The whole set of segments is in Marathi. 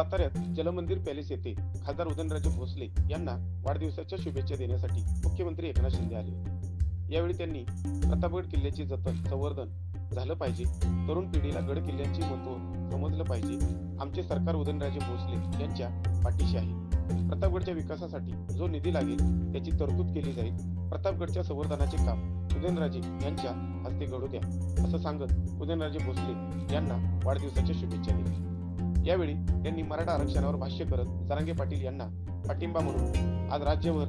साताऱ्यात जलमंदिर पॅलेस येथे खासदार उदयनराजे भोसले यांना वाढदिवसाच्या शुभेच्छा देण्यासाठी मुख्यमंत्री एकनाथ शिंदे आले होते. यावेळी त्यांनी प्रतापगड किल्ल्याचे जतन संवर्धन झालं पाहिजे. तरुण पिढीला गड किल्ल्यांचे महत्त्व समजलं पाहिजे. आमचे सरकार उदयनराजे भोसले यांच्या पाठीशी आहे. प्रतापगडच्या विकासासाठी जो निधी लागेल त्याची तरतूद केली जाईल. प्रतापगडच्या संवर्धनाचे काम उदयनराजे यांच्या हस्ते घडू द्या असं सांगत उदयनराजे भोसले यांना वाढदिवसाच्या शुभेच्छा दिल्या यावेळी त्यांनी मराठा आरक्षणावर भाष्य करत जरांगे पाटील यांना पाठिंबा म्हणून आज राज्यभर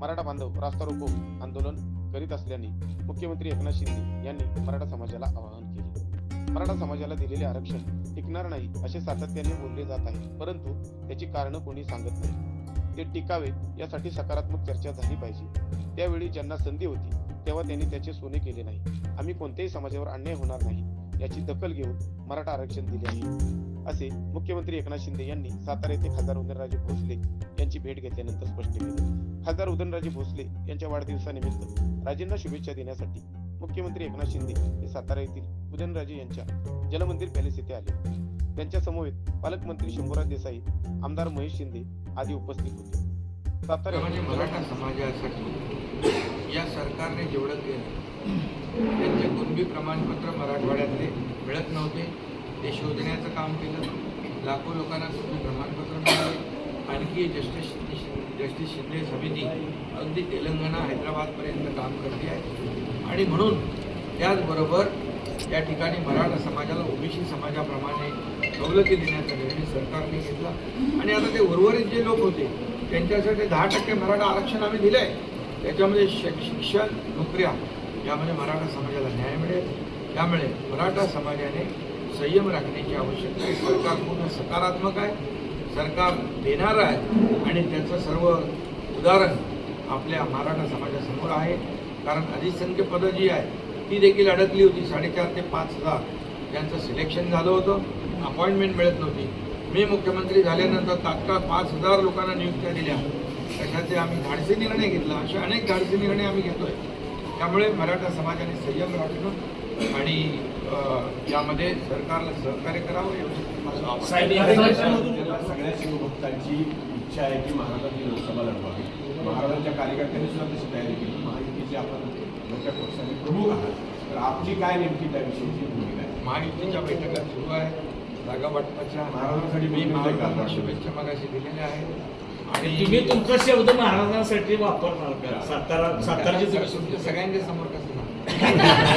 मराठा बांधव रास्ता रोको आंदोलन करीत असल्याने मुख्यमंत्री एकनाथ शिंदे यांनी मराठा समाजाला आवाहन केले. मराठा समाजाला दिलेले आरक्षण टिकणार नाही असे सातत्याने बोलले जात आहे परंतु त्याची कारणं कोणी सांगत नाही. ते टिकावे यासाठी सकारात्मक चर्चा झाली पाहिजे. त्यावेळी ज्यांना संधी होती तेव्हा त्यांनी त्याचे सोने केले नाही. आम्ही कोणत्याही समाजावर अन्याय होणार नाही. याची दखल घेऊन मराठा आरक्षण दिले आहे. असे मुख्यमंत्री एकनाथ शिंदे यांनी सातारा येथे खासदार उदयनराजे भोसले यांची भेट घेतल्यानंतर स्पष्ट केले. खासदार उदयनराजे भोसले यांच्या वाढदिवसानिमित्त राजेंना शुभेच्छा देण्यासाठी मुख्यमंत्री एकनाथ शिंदे हे सातारा येथील उदयनराजे यांच्या जलमंदिर पॅलेस येथे आले. त्यांच्या समवेत पालकमंत्री शंभूराज देसाई आमदार महेश शिंदे आदी उपस्थित होते. सातारा म्हणजे मराठा समाजासाठी या सरकारने जेवढं केलं त्यांचे कुणबी प्रमाणपत्र मराठवाड्यातले मिळत नव्हते. ते शोधण्याचं काम केलं. लाखो लोकांना कुणबी प्रमाणपत्र मिळाले. आणखी जस्टिस जस्टिस शिंदे समिती अगदी तेलंगणा हैदराबादपर्यंत काम करते आहे. आणि म्हणून त्याचबरोबर या ठिकाणी मराठा समाजाला ओबीसी समाजाप्रमाणे सवलती देण्याचा निर्णय सरकारने घेतला. आणि आता ते उर्वरित जे लोक होते त्यांच्यासाठी दहा टक्के मराठा आरक्षण आम्ही दिलं आहे त्याच्यामध्ये शिक्षण नोकऱ्या यामध्ये मराठा समाजाला न्याय मिळेल. त्यामुळे मराठा समाजाने संयम राखण्याची आवश्यकता आहे. सरकार पूर्ण सकारात्मक आहे. सरकार देणारं आहे. आणि त्याचं सर्व उदाहरण आपल्या मराठा समाजासमोर आहे. कारण अधिसंख्य पदं जी आहे ती देखील अडकली होती. साडेचार ते पाच हजार त्यांचं सिलेक्शन झालं होतं. अपॉइंटमेंट मिळत नव्हती. मी मुख्यमंत्री झाल्यानंतर तात्काळ पाच हजार लोकांना नियुक्त्या दिल्या. कशाचे आम्ही धाडसी निर्णय घेतला. असे अनेक धाडसी निर्णय आम्ही घेतोय. त्यामुळे मराठा समाजाने संयम राखणं आणि यामध्ये सरकारला सहकार्य करावं. सगळ्या शिवभक्तांची इच्छा आहे की महाराजांची लोकसभा लढवावी. महाराजांच्या कार्यकर्त्यांनी सुद्धा तशी तयारी केली. महायुतीचे आपण मोठ्या पक्षाने प्रमुख आहात. तर आपली काय नेमकी त्याविषयीची भूमिका आहे? महायुतीच्या बैठका सुरू आहे जागा वाटपाच्या महाराजांसाठी मी मी महाराजांना शुभेच्छा मागाशी दिलेल्या आहेत. तुम्ही तुमचा शब्द महाराजांसाठी वापरणार का? सातारा साताराची तुमच्या सगळ्यांच्या समोर कसं?